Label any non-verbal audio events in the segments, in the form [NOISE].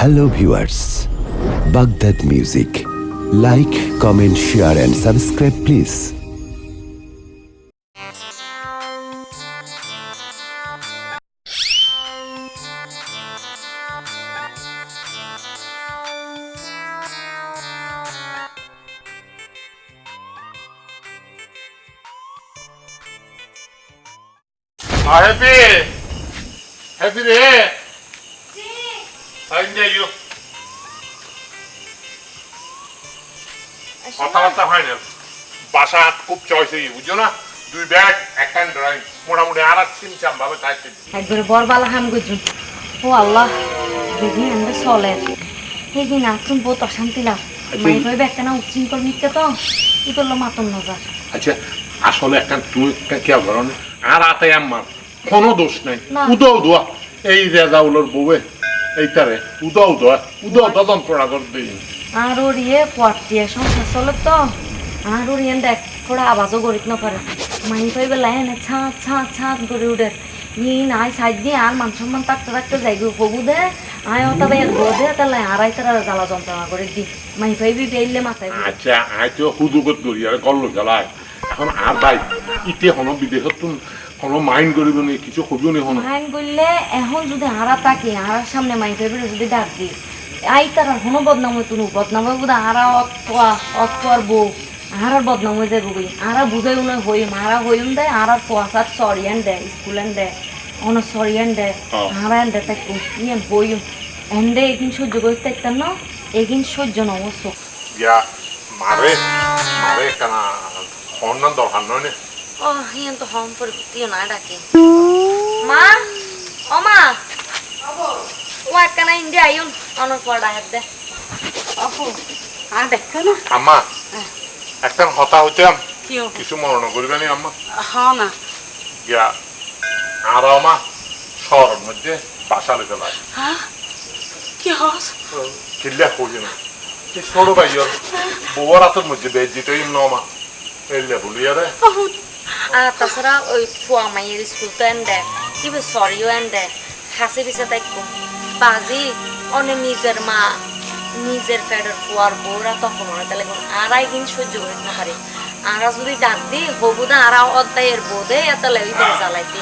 Hello viewers Baghdad music like comment share and subscribe please Ah, happy! Happy রে! কথাবার্তা হয় না। বাসা খুব চয়েস হয়ে বুঝছ না? দুই ব্যাগ একটা ড্রয়িং মোটামুটি আর চিমচাম ভাবে চাইতে একবারে বরবালা হাম গজু। ও আল্লাহ যেদিন আমরা চলে। সেদিন আতুন বহুত অশান্তি লাগ মাই ভাই একটা না উচ্ছৃঙ্খল তো। ই করল মাতন নজর। আচ্ছা আসলে একটা কে করো আর আতে আমার কোনো দোষ নাই। না। উদৌ দোয়া এই রেজাউলের বউয়ে এইটারে। উদৌ দোয়া উদৌ যন্ত্রণা করে দিই আর ওর ইয়ে পটিয়ে সংসার চলে তো। আর ওর ইয়ে দেখ থোড়া আওয়াজও করিত না পারে মাই ভাই বেলা এনে ছাঁত ছাঁত ছাঁত করে উঠে। ই নাই সাইড দিয়ে আর মান সম্মান থাকতে থাকতে যাই গো হবু দে। আয় হতা ভাই গো দে তাহলে আড়াই তারা জ্বালা যন্ত্রণা করে দি। মাই ভাই বি বেইলে মাথায়। আচ্ছা আই তো হুদুগত করি আর গল্ল জ্বালায় এখন আর ভাই ইতে হন বিদেশত তুমি কোনো মাইন্ড করিব নি কিছু হবিও নি হন। আইন করলে এখন যদি হারা তাকে হারার সামনে মাই ফেব্রে যদি ডাক দি। আই তার হনো বদনাম হইতো নু বদনাম হইব হারা অতয়া অতয়ার বউ হারার বদনাম হয়ে যাব গই হারা বুঝাই উনি হইম হারা হইম দেয় হারার পোয়াশার সরিয়ান দেয় স্কুলেন দেয় অন সরিয়ান দেয় হ্যাঁ। এন দেয় তাই ইয়ে হইম এন্দে এগিন সহ্য করতে একটার না এগিন সহ্য নমস্য। ইয়া মারে মারে কেনা হন্নান দরকার নয় নে? ও হিয়ান তো হম না ডাকে। মা ও মা। অনর পর ডাক দে আর দেখো না আম্মা একটা হতা হইতাম কি কিছু মরণ করবে নি আম্মা হ না ইয়া আর আমা শহরের মধ্যে বাসা লেগে লাগে হ্যাঁ কি হস কিল্লা করি না এই ছোট ভাইয়র বউর হাতের মধ্যে বেজিত নমা এলে বলিয়া রে আর তাছাড়া ওই ফুয়া মাইয়ের স্কুল তো এন দেয় কিবে সরিও এন দেয় হাসি পিছে তাই বাজি অনে নিজের মা নিজের ফ্যাডের ফুয়ার বউরা তখন ওরা তাহলে কোন আড়াই দিন সহ্য করে না পারে আরা যদি ডাক দি হবু না আরা অধ্যায়ের বোধে করে চালাইতে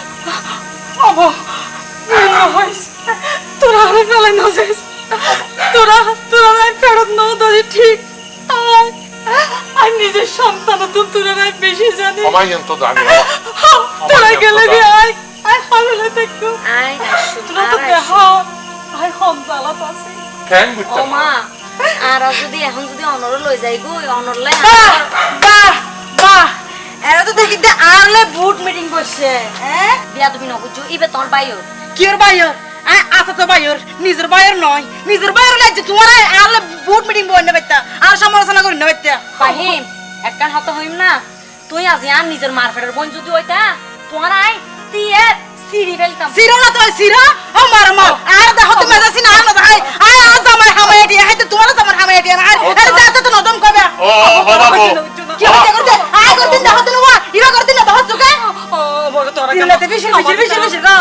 তোরা আরে ফেলে না যাইস। তোরা তোরা নাই ফেরত নাও দাদি ঠিক আয় আমি নিজের সন্তান তো তোরা নাই বেশি জানি। তোরা গেলে আয় আয় হাললে দেখো। দেখ আয় হম আছে। ঠ্যাং ও বুঝতাম মা আর যদি এখন যদি অনর লই যাই গো অনরলে বাহ বাহ বাহ। এরা তো দেখি দে আরলে বুট মিটিং করছে হ্যাঁ বিয়া তুমি নকুচু ইবে তোর বাইর কিয়র আয় আতা তো বাইর নিজের বাইর নয়। নিজের বাইর লাগছে তোমার আরলে বুট মিটিং বই না বাইতা আর সমালোচনা করি না বাইতা ফাহিম একখান হত হইম না। তুই আজ আন নিজের মারফেটের বোন যদি ওইটা তোমার আই দিয়ে সিঁড়ি ফেলতাম। সিরো না তো সিরো ও মার মার। আর দেখো তুমি যাসি না না আয় আয় আজ আমার হামায় দিয়ে হাইতে তোমার তোমার হামায় দিয়ে আয় আরে যাতে তো নদম কবে? ও বাবা কি হচ্ছে? করতে আয় করতে দেখো তুমি ওয়া ইবা করতে না দেখো সুকে ও বড় তোরা কেন দিলাতে বেশি বেশি বেশি বেশি গো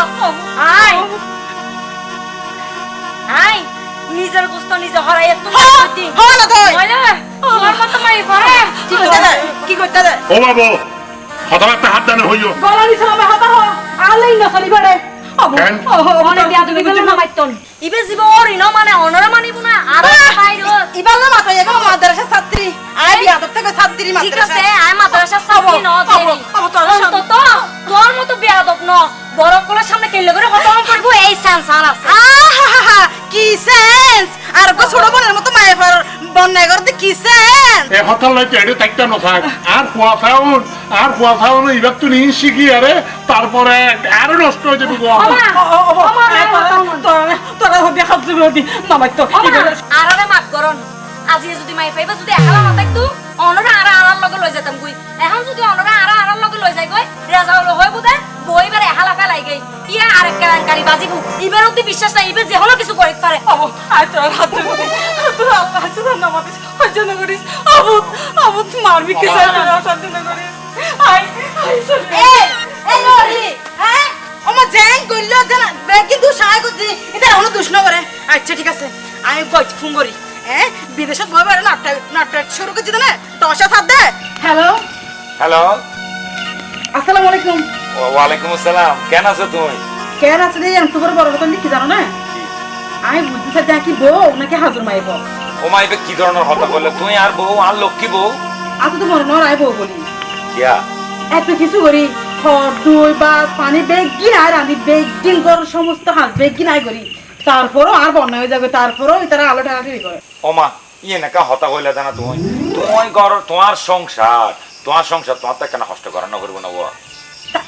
আই আই নিজের গোস্ত নিজে হরাই একটু হ না তো তোমার মতো মাই ভরে কি করতে দে? কি করতে ও বাবু কথাবার্তা হাত দানে হইও। গলানি সালামে হাতা হ আলেই না সারি বাড়ে। না মাইতন ইবে জীব ওরি ন মানে অনরা মানিব না আর বাইর ইবাল না মাথা এগো মাদ্রাসা ছাত্রী। আয় বিয়া থেকে ছাত্রী ঠিক আছে আই মাদ্রাসা ছাত্রী ন দেরি। অন্তত তোর মতো বিয়াদব ন বড় কোলের সামনে কেলে করে খতম করব এই সেন্সার আছে। আহাহাহা, কি সেন্স আর গো ছোট বোনের মতো মায়ের ফর বন্যায় করতে কি সেন্স এ হতাল লাইতে এড়ে থাকতে না থাক। আর ফুয়া খাওন আর ফুয়া খাওন এবার তুই নিন শিখি আরে তারপরে আরও নষ্ট হয়ে যাবে গো তোরা হবে খাদ্য বিরোধী নামাই তো আরারে মাত করন আজি যদি মাই পাইবা যদি একালা না থাকতো অনরা আরা আরার লগে লই যেতাম কই। এখন যদি অনরা আরা আরার লগে লই যাই কই রেজা হলো হয় বুদে বইবারে ফেলাই ইয়া আরেক কেরাঙ্কারি বাজিবু। ইবার অতি বিশ্বাস নাই ইবে যে হলো কিছু করিত পারে অব আয় তোরা হাত বিরোধী তোরা আল্লাহ আছে তোর নামাতে হজ্জন করিস আবু আবু মারবি কে চাই তোরা অশান্তি না করিস আয় আয় চল এই এই নরি হ্যাঁ ওমা জ্যাং কইলো জানা বেগি সাহায্য করছি এটা হলো দুষ্ণ করে আচ্ছা ঠিক আছে। আমি গজ ফোন করি হ্যাঁ বিদেশত বই বেড়ে নাটক নাটক শুরু করছি না? টসা দে। হ্যালো হ্যালো আসসালামু আলাইকুম। ওয়ালাইকুম আসসালাম। কেন আছো তুমি? কেন আছে রে? তোমার বড় কথা কি জানো না? আমি বুঝতে চাই কি বউ? নাকি হাজুর মাইব ও মা এবার কি ধরনের হতা করলে তুই আর বউ আর লক্ষ্মী বউ? আজ তো মনে নয় বউ বলি। কিয়া এত কিছু করি। খড় দই বা পানি বেগিন আর আমি বেগিন কর সমস্ত হাঁস বেগিন আই করি। তারপরও আর বন্যা হয়ে যাবে তারপরও তারা আলো ঠাকাঠাকি করে। ও মা ইয়ে নাকা হতা কইলে জানা তুমি? তোমার ঘর তোমার সংসার তোমার সংসার তোমার তো কেন কষ্ট করানো করব না ও। তা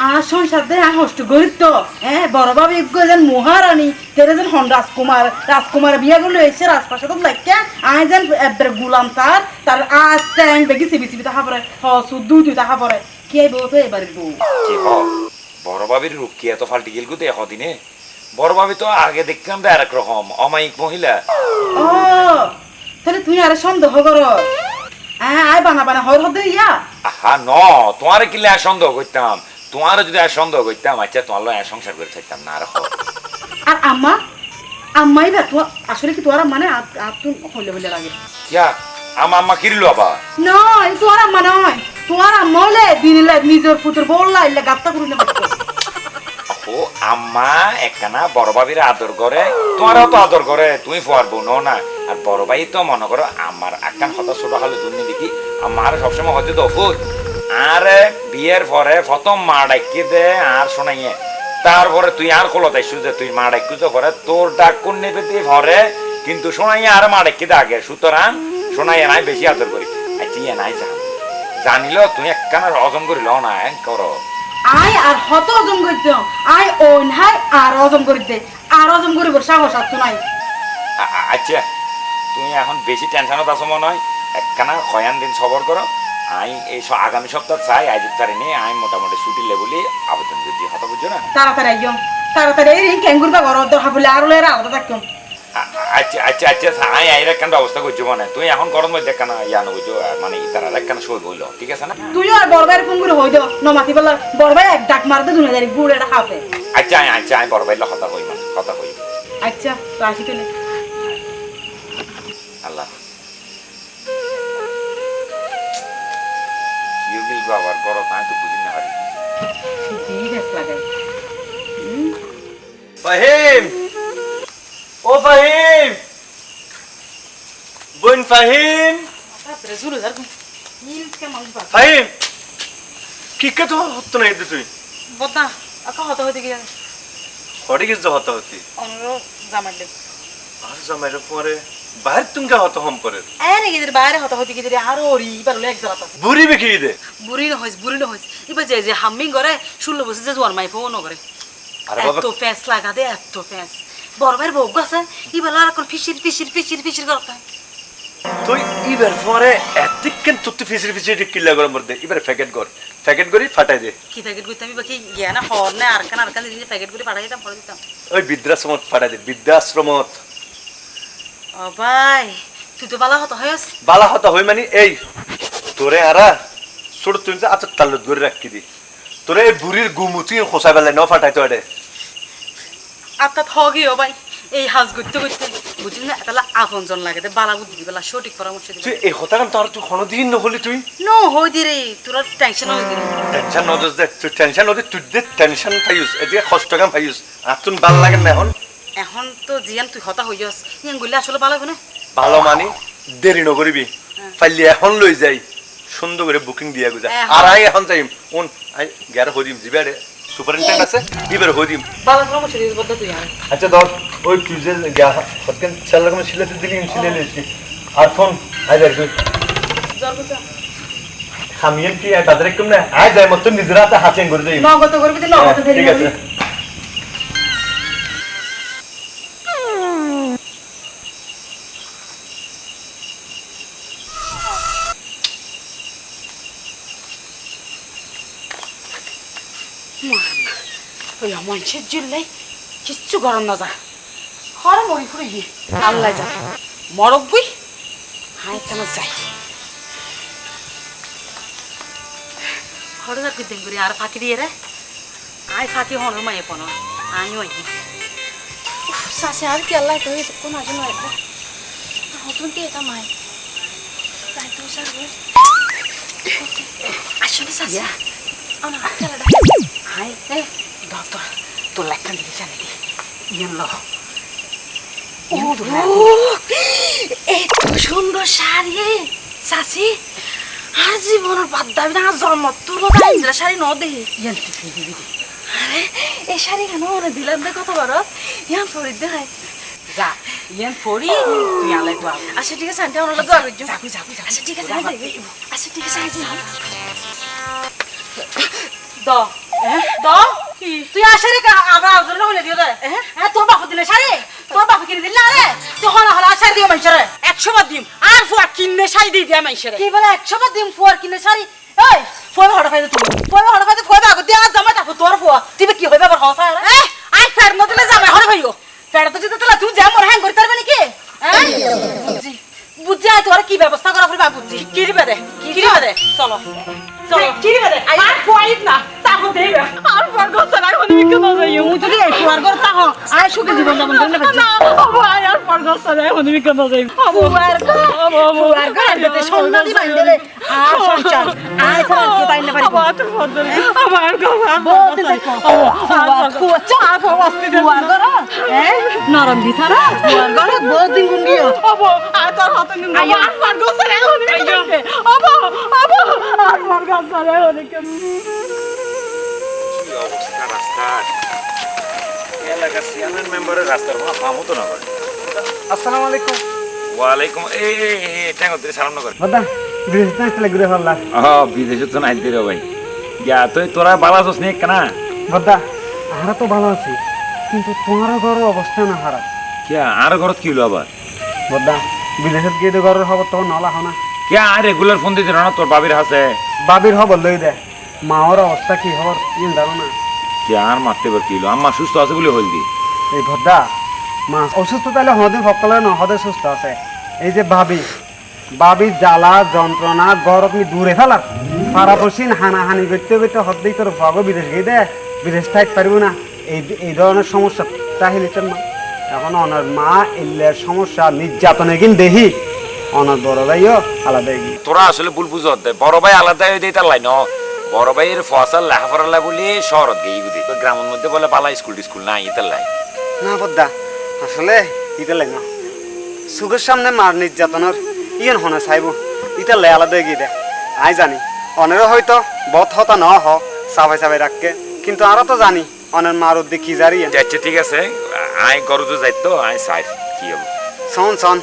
আর সংসার দিয়ে আর হষ্ট করিত তো হ্যাঁ বড় বাবা এক যেন মহারানী তেরে যেন হন রাজকুমার। রাজকুমার বিয়া করলে এসে রাজপ্রাসাদ লাগে আই যেন এবার গুলাম তার তার আর ট্যাং বেগি সিবি সিবি তাহা পরে হসু দুই দুই তাহা পরে। কি আই বউ তো এবারে বউ? বড় বাবির রূপ কি এত ফাল্টি গেল গুতে দিনে বড় বাবি তো আগে দেখতাম তো আর এক রকম অমায়িক মহিলা। ও তাহলে তুই আর সন্দেহ কর। হ্যাঁ আই বানা বানা হর হতে ইয়া। আহা ন তোমার কিলে সন্দেহ করতাম। তোমার যদি আর সন্দেহ করতাম আচ্ছা তোমার লয় সংসার করে থাকতাম না আর আর আম্মা আম্মাই বা তো আসলে কি তোমার মানে আর তুমি হইলে হইলে লাগে। কিয়া? আমা আম্মা কিরিল আবার? নয় তোমার আম্মা নয়। তোমার আম্মা হলে দিনিলে নিজের পুতুর বললা ইল্লে গাত্তা করি না ও আম্মা একখানা বড় ভাবির আদর করে। তোমারও তো আদর করে তুমি ফুয়ার বোন না। আর বড় ভাই তো মনে করো আমার একখান হতা ছোট হলে দুর্নি দেখি আমার সবসময় হতে তো আর বিয়ের পরে প্রথম মা ডাকি দে আর শোনাইয়ে তারপরে তুই আর কলো তাইছু যে তুই মা ডাকি তো পরে তোর ডাক কোন নেবে তুই ভরে কিন্তু শোনাইয়ে আর মা ডাকি দে আগে। সুতরাং শোনাইয়ে নাই বেশি আদর করি। আচ্ছা ইয়ে নাই জান। জানিল তুই একখানা হজম করিল না করো। আই আর হত অজম করতে আই ওন হাই আর অজম করি দে আর অজম করিব সাহস আর তো নাই। আচ্ছা তুমি এখন বেশি টেনশনত আছো মনে হয়? একখানা কয়ান দিন সবর করো। আমি এই স- আগামী সপ্তাহ চাই আজ তারিখ নিয়ে আমি মোটামুটি ছুটি লেবলি আবেদন যদি হতা বুঝছ না? তাড়াতাড়ি আইও তাড়াতাড়ি এই ক্যাঙ্গুর বা ঘর দরহা বলে আর লয়ের আলাদা থাকতাম আ- আচ্ছা আচ্ছা আচ্ছা আমি আইর একখান ব্যবস্থা করছ মানে? তুই এখন গরম মধ্যে একখানা ইয়া বুঝছ? মানে তারা একখানা সই বইল ঠিক আছে না? তুইও আর বড় ভাইয়ের ফোন করে হই দাও নমাতি বললা বড় ভাই এক ডাক মারতে দুনে যারি গুড় এটা খাবে আচ্ছা আমি আচ্ছা আমি বড় ভাইলে হতা হই মানে কথা হই আচ্ছা তো আসি তাহলে। আবার গরম আমি তো বুঝি না পারি ঠিক আছে লাগাই ফাহিম! ও ফাহিম! বোন ফাহিম! ফাহিম! কি কে তো হতো না এতে তুই? বদনা আকা হতে হতে গিয়ে হরে গেছ হত হতি অনুরোধ জামার দেব আর জামাইর পরে বাইরে কে হত হম করে। বাইরে হতে আরও বুড়ি দে। বুড়ি বুড়ি যে যে হাম্মিং করে ষোলো বছর যে জোয়ার মাই ফোন করে। এত ফ্যাস লাগা দে এত ফ্যাস। বড় ভাইয়ের বউ আছে আর এখন ফিসির ফিসির ফিসির ফিসির করতে তুই। ইবার পরে এতিকেন তুত্তি ফিসির ফিসির কিল্লা মধ্যে এবার প্যাকেট কর। প্যাকেট করি ফাটাই দে। কি প্যাকেট করতে আমি বাকি গিয়া না হর না আর কান আর কান প্যাকেট করে পাঠাই দিতাম পরে দিতাম। ওই ফাটাই দে বৃদ্ধাশ্রমত। ও ভাই তুই তো বালা হতো হয়স বালা হতা হই মানে এই তোরে আরা ছোট তুই যে আচ্ছা তাল্লত করে রাখি দি। তোরে এই বুড়ির গুমুতি খোসা বেলায় ন ফাটাই তো এডে আত্মা থগি ও ভাই এই হাজ করতে করতে বুঝলি না এটা আপন জন লাগে বালা বুদ্ধি দিবেলা সঠিক পরামর্শ দিবে। তুই এই হতাকান তোর তুই কোনোদিন নহলি তুই? নো হই দি রে তোর টেনশন হই দি টেনশন নদস দে তুই টেনশন নদী তুই দে টেনশন পাইস এতিয়া কষ্ট কাম পাইস। আর তুই ভালো লাগে না এখন। এখন তো জিয়ান তুই হতা হইয়াস ইয়ান গলে আসলে ভালো হবে না? ভালো মানি দেরি নকরিবি পাইলে এখন লৈ যাই সুন্দর করে বুকিং দিয়া গুজা। আর আই এখন যাইম উন আই গ্যার হদিম জিবারে সুপারিনটেন্ডেন্ট আছে দিবার হদিম ভালো পরামর্শ দিস বলতে তুই আচ্ছা ধর ওই তুই যে গা হতকেন চাল রকম সিলাতে দিলি সিলে লিছি আর ফোন আই যাই তুই খামিয়েন কি তাদের একদম না? আই যাই মত নিজের হাতে হাসিং করে দেই নগদ করবি তো নগদ ঠিক আছে। ওই মঞ্চের জুল্লাই কিচ্ছু গরম না যা হরে মরি ফুরে গিয়ে আল্লাহ যা মরক বুই হাই কেন যাই হরে যা কিদিন করি আর ফাঁকি দিয়ে রে আই ফাঁকি হন মায়ে পন আই ওই সাসে আর কি আল্লাহ তো কোন আজ নয় হতুন তে এটা মাই তাই তো স্যার আসলে সাসে আমার খেলা দর তোর লেখান দিকে জানি দি ইয়ান ল এত সুন্দর শাড়ি সাসি আর জীবনের বাদ দাবি না জন্ম তোর দাই শাড়ি ন দে ইয়ান তুই দিবি দি আরে এই শাড়ি কেন ওরে দিলাম দে কত বড় ইয়ান ফরিদ দেখায় যা ইয়ান ফড়ি তুই আলাই আলাই আচ্ছা ঠিক আছে আন্টি আমার লাগে যাবি যাবি আচ্ছা ঠিক আছে আচ্ছা ঠিক আছে দ দ? তুই আসে রে আবার আজর না হলে দিও রে হ্যাঁ তোর বাপ দিলে শাড়ি তোর বাপ কিনে দিল না তুই হলা হলা শাড়ি দিও মাইছরে 100 বাদ দিম। আর ফুয়া কিনে শাড়ি দি দিয়া মাইছরে কি বলে 100 বাদ দিম ফুয়ার কিনে শাড়ি এই ফুয়া হড়া ফাইদে তুমি। ফুয়া হড়া ফাইদে ফুয়া বাগ দিয়া জামা তাকো তোর ফুয়া। তুই কি হইবা বড় হসা রে আই ফের নতলে জামা হড়া ভাইও। ফের তো যদি তোলা তুই যা মর হ্যাং করতে পারবে নাকি? হ্যাঁ বুঝি তোর কি ব্যবস্থা করা ফুলবা বুঝি কি দিবে দে কি দিবে দে চলো চলো কি দিবে দে আর ফুয়াইত না তাকো দেবে আর ফুয়ার গছ নাই হনি কেন যাই মু যদি এই ফুয়ার গছ তাকো আই সুখে জীবন যাপন করলে না আবু আই আর ফুয়ার গছ নাই হনি কেন যাই ফুয়ার গছ ফুয়ার গছ দিতে সম্মানি বাইন্দে আর সংসার আই ছাড়া কি তাই না পারি আবার তো ফদল আমার গছ বহুত দেখো ফুয়ার ফুয়া চা ফুয়া ফুয়ার গছ হ্যাঁ নরম বিছানা ফুয়ার গছ বহুত দিন গুন গিয়ে আর তোর হাতে ফুয়ার গছ নাই হনি কেন আবু আবু নাই হনি কেন কি অবস্থা রাস্তার এলাকার চেয়ারম্যান মেম্বারের রাস্তার কোনো কামও তো না করে আসসালামু আলাইকুম। ওয়ালাইকুম এই এই তুই সালাম না করে। দাদা বিদেশ না আসলে ঘুরে ফেললা হ বিদেশে তো নাই দিরে ভাই। ইয়া তুই তোরা বালা আছিস নি কেনা? দাদা আমরা তো ভালো আছি কিন্তু তোমারও ঘরের অবস্থা না খারাপ। কে আর ঘরত কি হলো আবার? দাদা বিদেশত গিয়ে তো ঘরের খবর তখন নলা হনা। কে আর রেগুলার ফোন দিতে না তোর বাবির হাসে? বাবির খবর লই দে। মাওর অবস্থা কি খবর ইন জানো না। কে আর মারতে পার কিলো আম্মা সুস্থ আছে বলে হল দি এই ভদ্দা মা অসুস্থ তাহলে হদে সকলে নহদে সুস্থ আছে। এই যে ভাবি বাবি জ্বালা যন্ত্রণা গর আপনি দূরে ফেলার পারাপসিন হানাহানি করতে করতে হদ্দেই তোর ভাগ বিদেশ গিয়ে দে। বিদেশ থাকতে পারব না। এই এই ধরনের সমস্যা তাহিলে মা এখন অনার মা এলের সমস্যা নির্যাতনে কিন্তু দেখি অনার বড় ভাইও আলাদা গিয়ে তোরা আসলে ভুল বুঝত দে। বড় ভাই আলাদা হয়ে দিয়ে তার লাই ন বড় ভাইয়ের ফসল লেখাপড়া লাই বলি শহরত গিয়ে বুঝি তো গ্রামের মধ্যে বলে বালা স্কুল টিস্কুল নাই ইতার লাই। না বদ্দা আসলে ইটা লাই না। সুখের সামনে মার নির্যাতনের ইয়েন হনে চাইব ইটা লাই আলাদা গিয়ে দে। আই জানি অনেরও হয়তো বত হতা ন হ চাবাই চাবাই রাখকে কিন্তু আরও তো জানি। অনের মার উদ্দি কি জারি? আচ্ছা ঠিক আছে। আই গরু তো যাইতো আই চাই কি হব? শোন শোন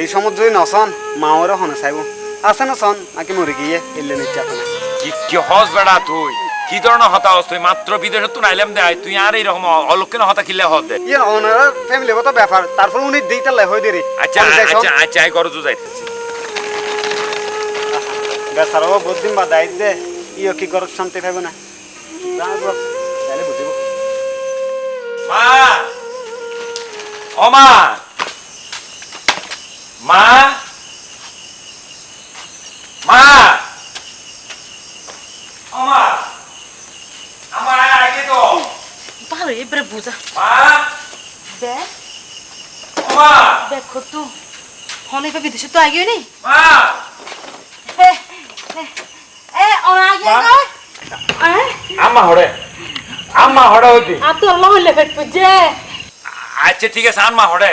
এই সময় যদি নশন মাওরও হনে চাইব। আছে না শোন নাকি মরে গিয়ে এলে নির্যাতন কি কি হস বেড়া তুই? কি ধরনের হতা হস তুই? মাত্র বিদেশে তো নাইলাম দে তুই আর এইরকম অলক্ষণ হতা কিনলে হত দে। ইয়ে অনের ফ্যামিলি তো ব্যাপার। তারপর উনি দিইটা লাই হয়ে দেরি। আচ্ছা আচ্ছা আচ্ছা আই গরু তো যাইতেছি। বহুত দিন বা দায়িত্ব। দে ইয়ে কি করত শান্তি পাইব না? মা। ও মা। মা। মা। আমার আগে তো। ভালো এবারে বুঝা। মা। দেখ। ও মা। দেখো তো হনে বিদেশে তো আগে নি মা। [LAUGHS] এ এ আগে আম্মা হড়ে আম্মা হড়ে হইতি। আর তোর মহল্লে ফেট পুজে। আচ্ছা ঠিক আছে আম্মা হড়ে।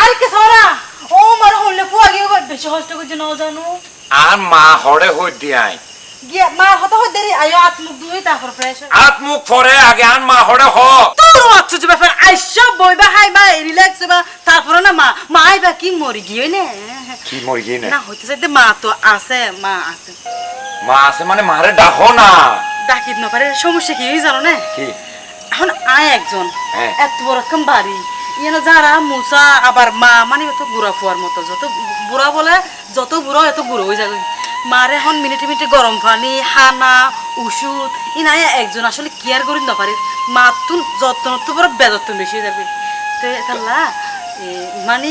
আর কে সরা? ও মার হল্লে ফু আগে বেশি কষ্ট করছে না জানো। আর মা হড়ে হইতি আই গিয়া মা হত হত দেরি আয়ো আত মুখ দুই তারপর ফ্রেশ আত মুখ পরে আগে আন মা হড়ে হ। তোর আচ্ছা যে ব্যাপার আইসা বইবা হাই বা রিল্যাক্স বা তারপরে না মা মা আইবা কি মরি গিয়ে নে। কি মরি গিয়ে না? না হইতে চাইতে মা তো আছে মা আছে। মা আছে মানে মারে ডাকো না। ডাকিত না পারে সমস্যা কি জানো না? কি? এখন আয় একজন। হ্যাঁ। এত বড় রকম বাড়ি। ইয়েন যারা মুসা আবার মা মানে এত বুড়া ফুয়ার মতো যত বুড়া বলে যত বুড়ো এত বুড়ো হয়ে যাবে। মারে এখন মিনিটে মিনিটে গরম পানি হানা ওষুধ ই নাই একজন আসলে কেয়ার করি না পারি। মা তুন যত্ন তো বড় বেযত্ন বেশি যাবে। তো এতাল্লা এ, মানে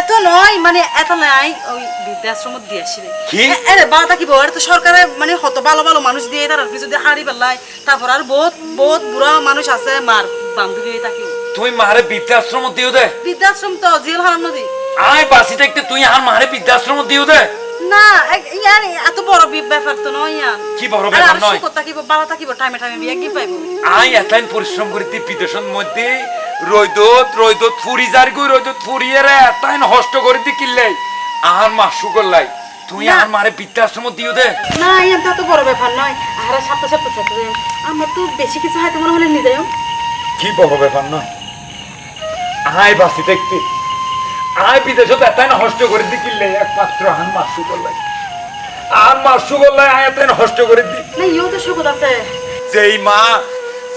এত নয় মানে এত নাই। ওই বৃদ্ধাশ্রমত দিয়ে আসবে কি? এরে বাবা থাকিব আর তো সরকারে মানে হত ভালো ভালো মানুষ দিয়ে তার দিয়ে হারি পেলাই তারপর আর বহুত বহুত বুড়া মানুষ আছে মার বান্ধবী হয়ে থাকিব তুই মারে বৃদ্ধাশ্রম দিও দে। বৃদ্ধাশ্রম তো জেল হারাম নদী। আয় বাসি থাকতে তুই আর মারে বৃদ্ধাশ্রম দিও দে। না ইয়ার এত বড় ব্যাপার তো নয় ইয়ার। কি বড় আর ব্যাপার আর নয়? সুখত থাকিব বালা থাকিব টাইমে টাইমে বিয়া কি পাইব? আই এতলাইন পরিশ্রম করিতে বিদেশের মধ্যে। রৈদত রৈদত ফুরি যার গই রৈদত ফুরিয়ে রে এতলাইন হষ্ট করিতে কিনলে আর মাসু করলাই তুই। আর মারে বৃদ্ধাশ্রম দিও দে। না ইয়ার তো বড় ব্যাপার নয়। আর সাপ্ত সাপ্ত সাপ্ত আমরা তো বেশি কিছু হয়তো মনে হলে নিজে কি বড় ব্যাপার নয়। আয় বাসি থাকতে আয় বিদেশত এতলাইন হষ্ট করিতে কিনলে একমাত্র আর মাসু করলাই আর মাসু করলাই আয় এতলাইন হষ্ট করে দি। না ইও তো আছে। যেই মা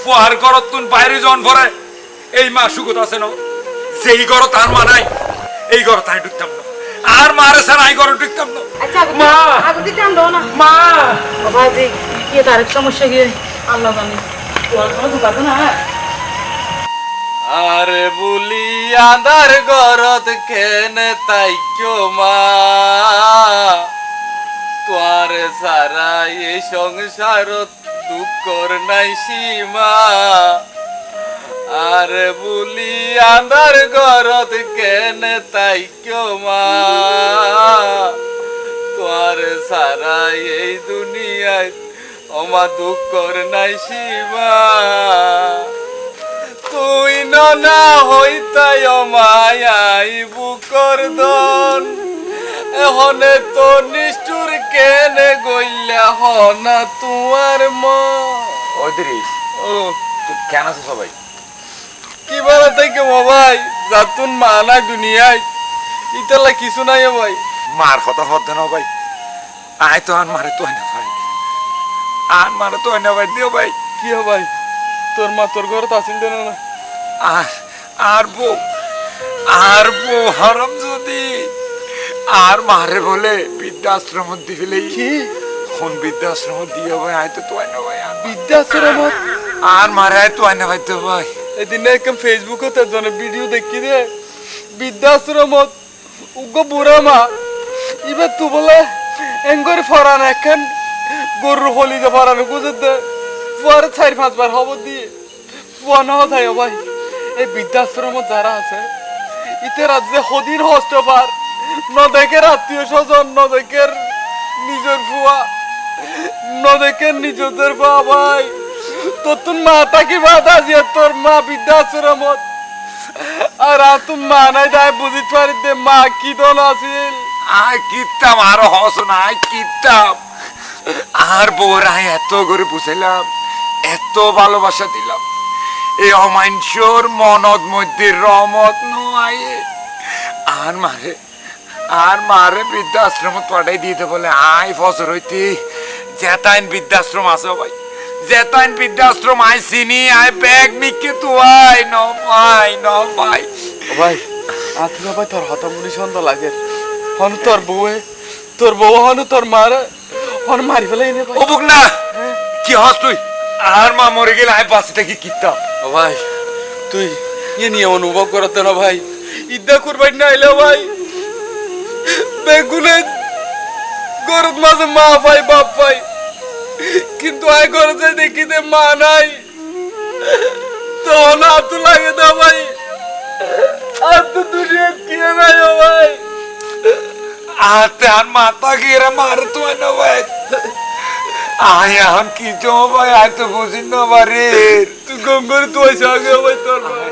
ফুয়ার ঘরত তুন বাইরে জন ভরে। এই মা সুগত আছে ন? যেই ঘর তার মা নাই এই ঘর তাই ঢুকতাম না। আর মারে স্যার আই ঘর ঢুকতাম না। আচ্ছা মা! আগে দিতে না মা! বাবাজি কি তার সমস্যা গিয়ে আল্লাহ জানে। তোমার কোনো দুঃখ না? আরে বুলি আন্ধার গরত কেন তাইক্য মা? তোয়ার সারা এই সংসারত দুঃখর নাই সীমা। আরে বুলি আন্ধার গরত কেন তাইক্য মা? তোয়ার সারা এই দুনিয়ায় অমা দুঃখর নাই সীমা। তুই ননা হইতাই মায়াই বুকর দন এহনে তো নিষ্ঠুর কেনে গইলা হনা তুয়ার ম? দিরিস ও তুই কেন আছো সবাই। কি বলা থেকে ভাই? যাতুন মা নাই দুনিয়ায়। ইতালা কিছু নাই ভাই। মার কথা হতে না ভাই। আয় তো আর মারে তো না ভাই। আন মারে তো না ভাই দিও ভাই। কি হ ভাই? তোর মা তোর ঘরে আসিল দেন না? আর আর বউ আর বউ হরম যদি। আর মারে বলে বৃদ্ধাশ্রম দিলে। কি? কোন বৃদ্ধাশ্রম দিয়ে ভাই আয় তো তো না ভাই। আর বিদ্যাশ্রমত আর মারে আয় তো না ভাই তো ভাই। এদিন একদম ফেসবুকত একজনের ভিডিও দেখি দে বৃদ্ধাশ্রমত উগ্র বুড়া মা এবার তো বলে, এঙ্গর ফরান এখন, গরুর হলিতে ফরানো গুজর দে। ফুয়ারে চারি পাঁচবার হব দিয়ে ফুয়া না থাই ভাই। এই বৃদ্ধাশ্রমত যারা আছে, ইতে রাজ্যে হদিন হস্ত পার, ন দেখের আত্মীয় স্বজন, ন দেখের নিজের ফুয়া, ন দেখের নিজেদের ভাই তোর মা তাকি বাধা যে তোর মা বৃদ্ধাশ্রমত আর তুম মা নাই যাই বুঝিত পারি দে মা কি দল আছিল? আয় কিতাম, আরও হস না, আয় কিতাম। আর আয় এত করে বুঝাইলাম, এত ভালোবাসা দিলাম। এই অমাইনসর মনত মধ্যে রমত নয়ে আর মারে আর মারে বৃদ্ধাশ্রম পাঠাই দিতে বলে, আয় ফসর হইতে জেতাইন বৃদ্ধাশ্রম আছে ভাই। জেতাইন বৃদ্ধাশ্রম আই চিনি আই ব্যাগ নিকে তো আয় ন পাই ন পাই ভাই আতুরা ভাই তোর হতামুনি সন্ধ্যা লাগে। হন তোর বউয়ে তোর বউ হন তোর মারে হন মারি ফেলাই নে ভাই। ও বুক না কি হস তুই? আর মা মরে গেলে আয় বাসে থেকে কিতাম ও ভাই তুই ইয়ে নিয়ে অনুভব করতে না ভাই। ইদ্যা করবাই না এলে ভাই। বেগুনে গরত মাঝে মা ভাই বাপ ভাই। কিন্তু আয় করেছে দেখিতে মা নাই। তখন হাত লাগে না ভাই। আর তো দুনিয়া কি নাই ভাই। আতে আর মাথা ঘিরে মারে তোমার না ভাই। আয় এখন কি জমা ভাই? আয় তো বুঝি না বাড়ির তুই গঙ্গরে তুই আগে ভাই তোর ভাই।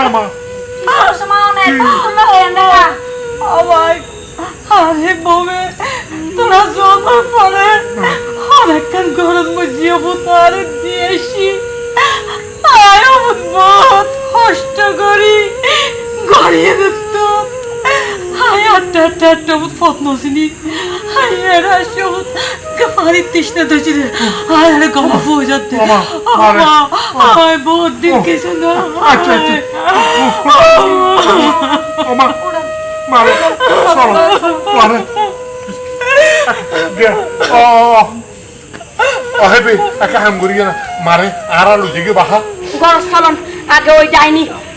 আমা কি সমস্যা মা অনেক না না আমার আরে বউয়ে তোরা জন্মের পরে একখান গরম মজিয়ে তার দিয়েছি। আয় বহুত কষ্ট করি, গড়িয়ে দিত। হায় আটটা আটটা আটটা মত ফত নসিনি হায় এরা সবুত গাড়ি তৃষ্ণা ধরছি রে হায় আরে গমা ফুয়ে যাচ্ছে আমা হায় বহুত দিন কিছু না আচ্ছা আচ্ছা ওমা মারে চলো মারে দে ও ও হেবি একা হাম করি না মারে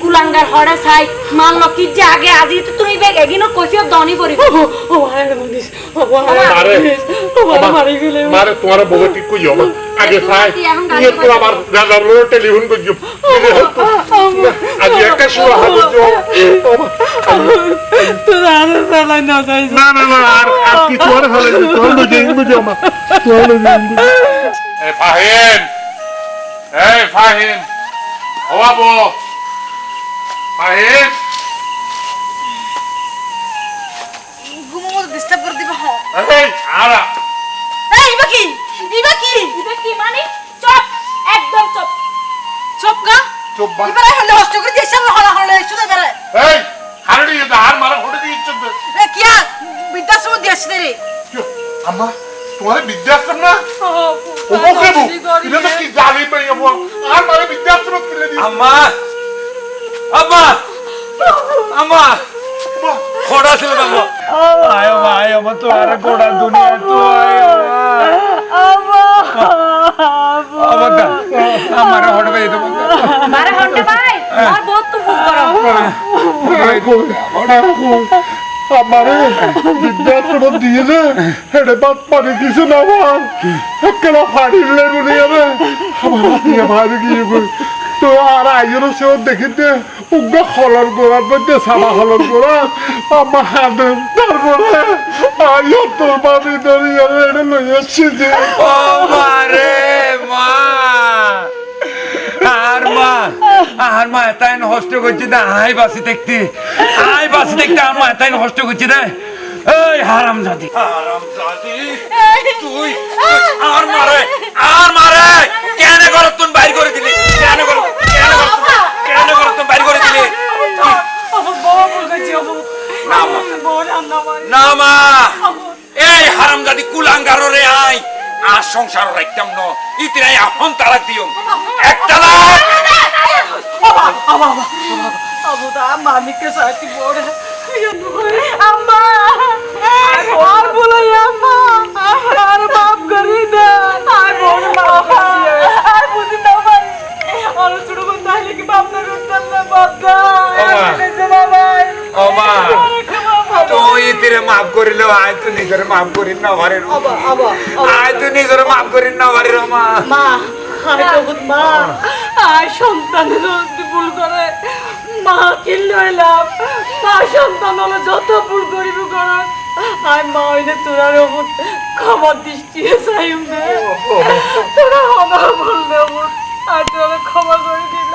কুলাঙ্গার হরে চাই মানল কি যে আগে আজি তো তুমি বেগ এগিনো কইছিও দনি পড়িব ও হায় মনিস ও হায় মারে ও মারে মারি গেলে মারে তোমার বউ ঠিক কই যাও আগে খাই ইয়ে তো আবার দাদার লোক টেলিফোন করছ আজ একটা শুরু হবে তোরা আর বেলায় না যাই না না না আর আর কিছু আর হলে তোর বুঝে বুঝে মা তোর বুঝে এ ফাহিম এই ফাহিম হওয়া বো ফাহিম ঘুমো ডিস্টার্ব করে দিবা হ্যাঁ এই আরা এই ইবা কি ইবা কি ইবে কি মানে চুপ একদম চুপ চুপ গা চুপ বা এবারে হলে হস্ত করে দিয়েছে আমরা হলা হলা শুনে বেড়ে এই হারড়ি হার মারা ফটো দিয়ে ইচ্ছুক এ কিয়া বিদ্যাশ্রম দিয়েছে রে আম্মা তোমার বিদ্যাশ্রম না ওকে বউ এটা তো কি জানি পাই আর মারে বিদ্যাশ্রম আম্মা আম্মা! আম্মা! খোড়া ছিল আম্মা। আয় মা আয় মা তো আর গোড়া দুনিয়া তো আয় আমার দা আমার হড়বে এটা বন্ধ মারে হন্ডে ভাই আর বহুত তো ফুস করো আমারে বিদ্যাশ্রম দিয়ে দে হেডে বাদ পানি কিছু না আমার একেলা ফাড়িলে বলি আমি আমার দিয়ে ভাই গিয়ে তো আর আইয়ের সে দেখিতে উগ্র হলর গোড়ার মধ্যে সাদা হলর গোড়া আমার হাতে তারপরে আইয় তোর বাড়ি ধরিয়ে এটা লই আসছি যে। ও মা। মা আর মা আর মা তাই হস্ত করছি না আই বাসি দেখতে আই বাসি দেখতে আর মা তাই হস্ত করছি রে এই হারাম জাতি হারাম জাতি তুই আর মারে আর মারে কেন করত তুই বাইর করে দিলি? কেন করত কেন করত কেন করত তুই বাইর করে দিলি আমার বাবা বলছে যাব না মা না মা এই হারাম জাতি কুলাঙ্গার রে আই আর সংসার রাখতাম ন ইতিনাই এখন তালাক দিও একটা লাখ আবু দা মালিককে সাথে বড় আম্মা মাফ করি না ঘরের আয় তো নিজের মাফ করি না ঘরের মা মা আয় তবুত মা। আয় সন্তানের যদি ভুল করে মা কি লইলাম মা সন্তান হলে যত ভুল করিব করার। আয় মা হইলে তোরার ওপর ক্ষমা দৃষ্টি চাইম দে। তোরা হনা বললে ওপর আর তোরা ক্ষমা করে দিবি